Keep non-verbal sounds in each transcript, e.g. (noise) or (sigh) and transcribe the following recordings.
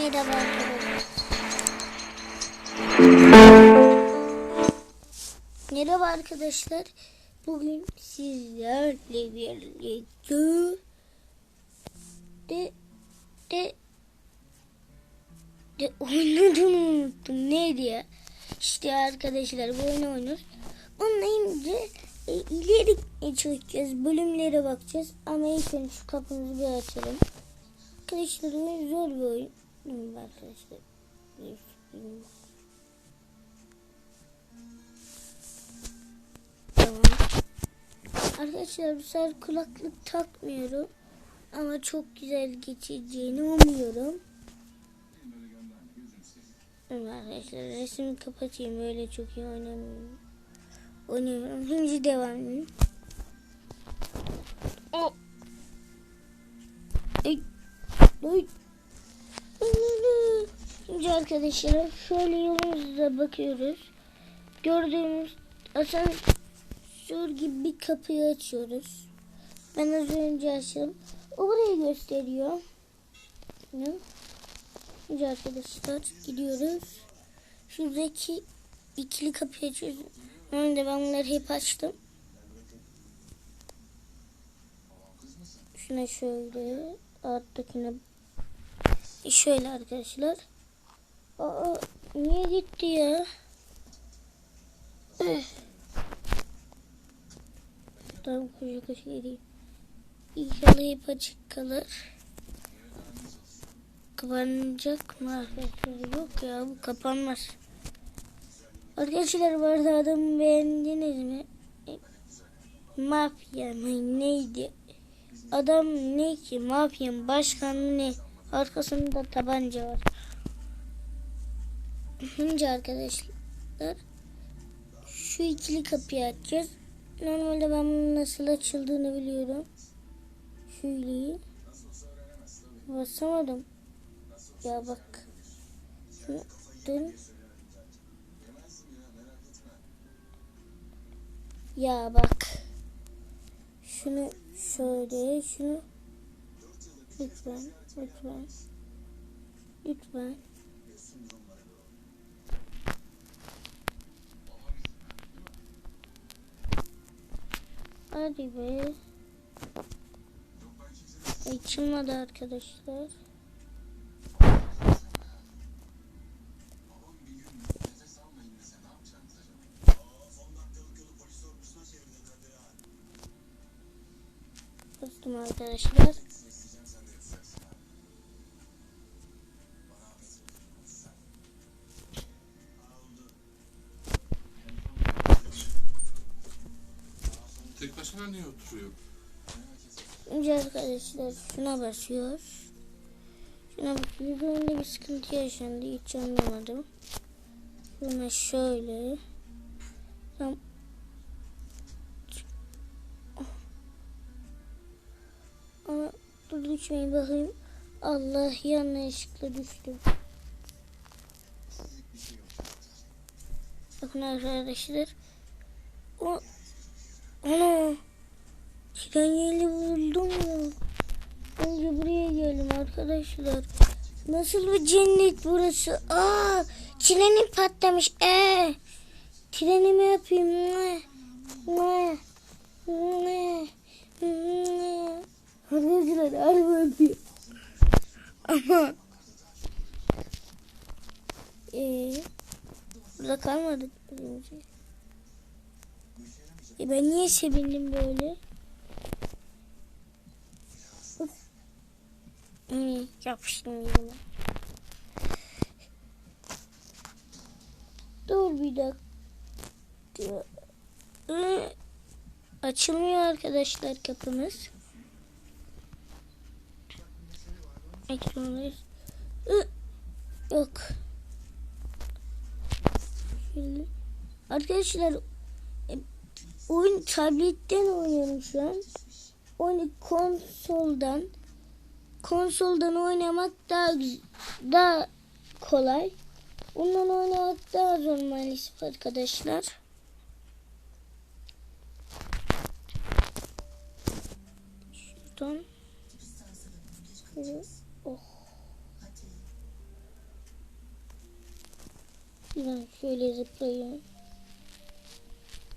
Merhaba arkadaşlar. Merhaba arkadaşlar. Bugün sizlerle birlikte de de de oynadım unuttum. Neydi ya? İşte arkadaşlar bu oyunu oynuyoruz. Onunla e, ileri çalışacağız. Bölümlere bakacağız. Ama ilk önce şu kapımızı bir açalım. Arkadaşlar oyun zor bir oyun. Bilmiyorum arkadaşlar. Bilmiyorum. Tamam. Arkadaşlar bu sefer kulaklık takmıyorum. Ama çok güzel geçeceğini umuyorum. Arkadaşlar resmi kapatayım. Öyle çok iyi oynamıyorum. Oynamıyorum. Şimdi devam edelim. Oh. Ay. Ay. Şimdi arkadaşlar şöyle yolumuza bakıyoruz. Gördüğümüz asansör gibi bir kapıyı açıyoruz. Ben az önce açtım. O burayı gösteriyor. Şimdi arkadaşlar gidiyoruz. Şuradaki ikili kapıyı açıyoruz. Önce ben bunları hep açtım. Şuna şöyle alttakine şöyle arkadaşlar. Aa niye gitti ya? Tamam koşu koşu gideyim. İnşallah hep açık kalır. Kapanacak mı arkadaşlar? Yok ya bu kapanmaz. Arkadaşlar bu arada adamı beğendiniz mi? E, Mafya mı neydi? Adam ne ki? Mafyanın başkanı ne? Arkasında tabanca var. Şimdi arkadaşlar şu ikili kapıyı açacağız. Normalde ben bunun nasıl açıldığını biliyorum. Şöyle basamadım. Ya bak. Dön. Ya bak. Şunu şöyle şunu lütfen lütfen lütfen Hadi be. Açılmadı arkadaşlar. Bastım arkadaşlar. Başına oturuyor? Önce arkadaşlar şuna basıyoruz. Şuna bakıyoruz. Önde bir sıkıntı yaşandı. Hiç anlamadım. Buna şöyle. Tam Ama dur düşmeyin bakayım. Allah yanlışlıkla düştüm. Bakın arkadaşlar. O Ana. Tren yeri buldum ya. Önce buraya geldim arkadaşlar. Nasıl bir cennet burası? Aa, trenim patlamış. Ee, trenimi yapayım. Ne? Ne? Ne? Ne? Arkadaşlar araba yapıyor. Ama ee, burada kalmadık. E ben niye sevindim böyle? Hmm, yapıştım yine. Dur bir dakika. Açılmıyor arkadaşlar kapımız. Ekranlar. Yok. Şöyle. Arkadaşlar e, oyun tabletten oynuyorum şu an. Oyunu konsoldan konsoldan oynamak daha daha kolay. Bundan oynamak daha zor maalesef arkadaşlar. Şuradan. Oh. Şuradan şöyle zıplayayım.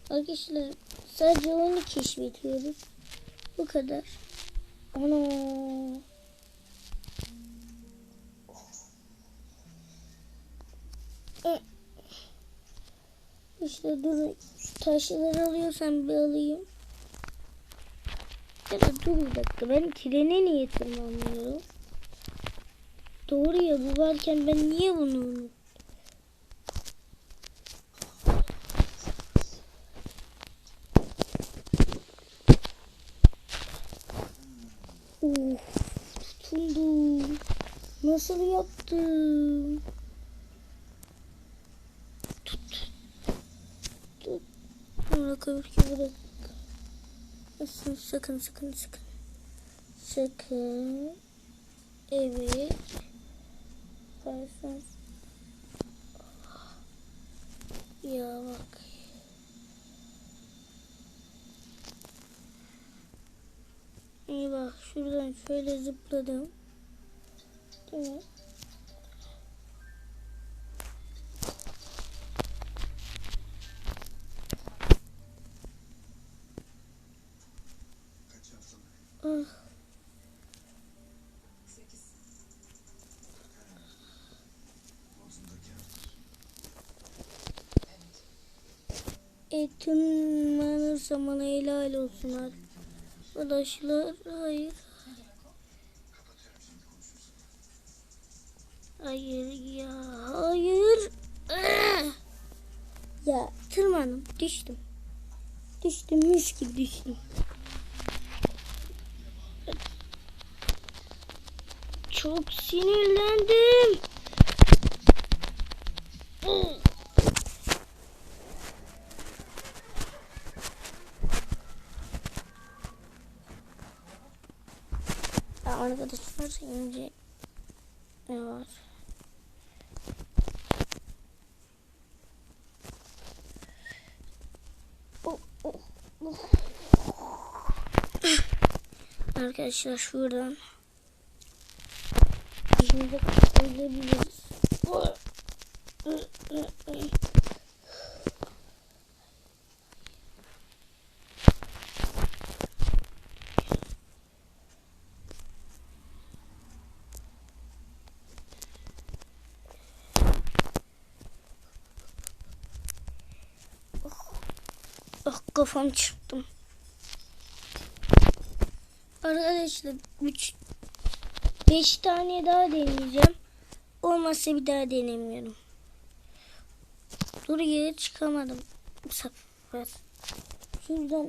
Arkadaşlar sadece oyunu keşfediyoruz. Bu kadar. Ana. İşte dur şu taşları alıyorsam bir alayım. Ya da dur bir dakika ben trene niye tırmanmıyorum? Doğru ya bu varken ben niye bunu unuttum? Of tutundum. Nasıl yaptım? Tut. Tut. Bırak ki bırak. Sakın sakın sakın sakın. Evet. Yaparsan. Ya bak. İyi bak şuradan şöyle zıpladım. Değil mi? Ah. E tırmanırsam bana helal olsun arkadaşlar. Hayır. Hayır ya. Hayır. (clears throat) Ya tırmandım. Düştüm. Düştüm. Mis gibi düştüm. Çok sinirlendim. Oh. (clears throat) arkadaşlar şimdi ne var? Oh, oh, oh. Arkadaşlar şuradan şimdi ölebiliriz. Ah kafam çırptım. Arkadaşlar 3 5 tane daha deneyeceğim. Olmazsa bir daha denemiyorum. Dur yere çıkamadım bu sefer. Şuradan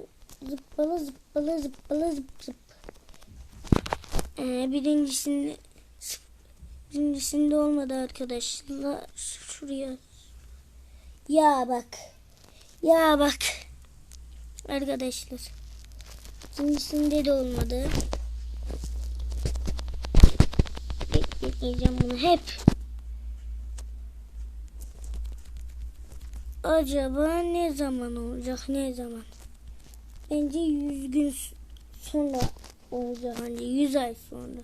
zıppala zıppala zıppala zıp. Ee, birincisinde birincisinde olmadı arkadaşlar. Şuraya. Ya bak. Ya bak. Arkadaşlar. İkincisinde de olmadı. Bekleyeceğim bunu hep. Acaba ne zaman olacak? Ne zaman? Bence 100 gün sonra olacak. Hani 100 ay sonra.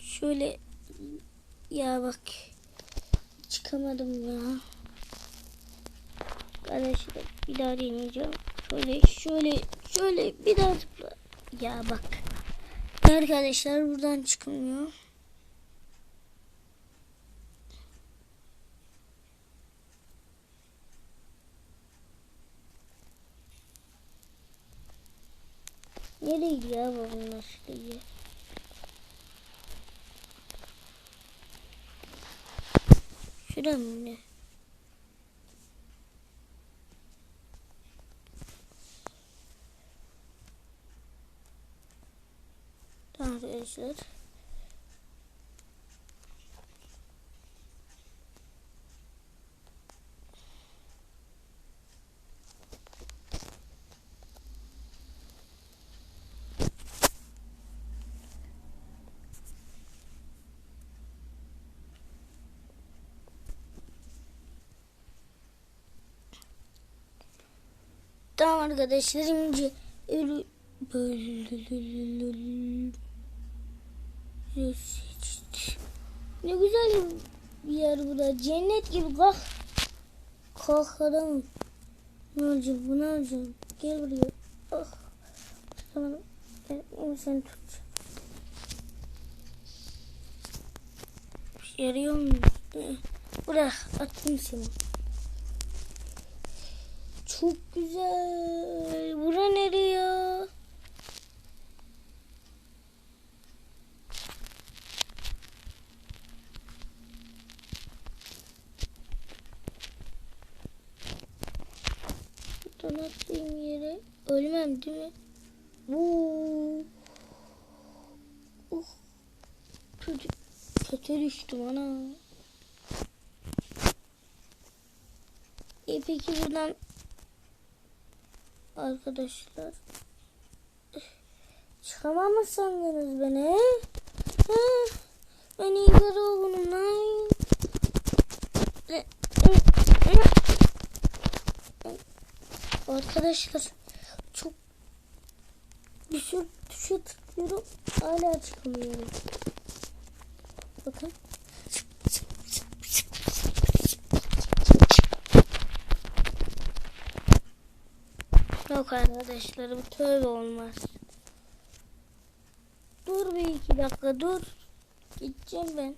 Şöyle ya bak çıkamadım ya. Arkadaşlar bir daha deneyeceğim. Şöyle şöyle şöyle bir daha zıpla. Ya bak. Arkadaşlar buradan çıkmıyor. Nereydi ya babamın şeyi? Şurada mı ne? Tamam arkadaşlar. Tamam arkadaşlar şimdi ölü ne güzel bir yer burada cennet gibi Kalk adamım. Ne olacak bu ne olacak? Gel buraya. Ah. Ben onu seni tutacağım. Yarıyor mu? Bırak attım seni. Çok güzel. Bura nereye ya? Buradan attığım yere ölmem değil mi? Vuu. Uh. Kötü, kötü düştüm ana. E peki buradan arkadaşlar çıkamam mı sandınız beni? He? Ben iyi oğlum lan. Arkadaşlar çok bir sürü tuşa tıklıyorum hala çıkamıyorum. Bakın. Yok arkadaşlar bu tövbe olmaz. Dur bir iki dakika dur. Gideceğim ben.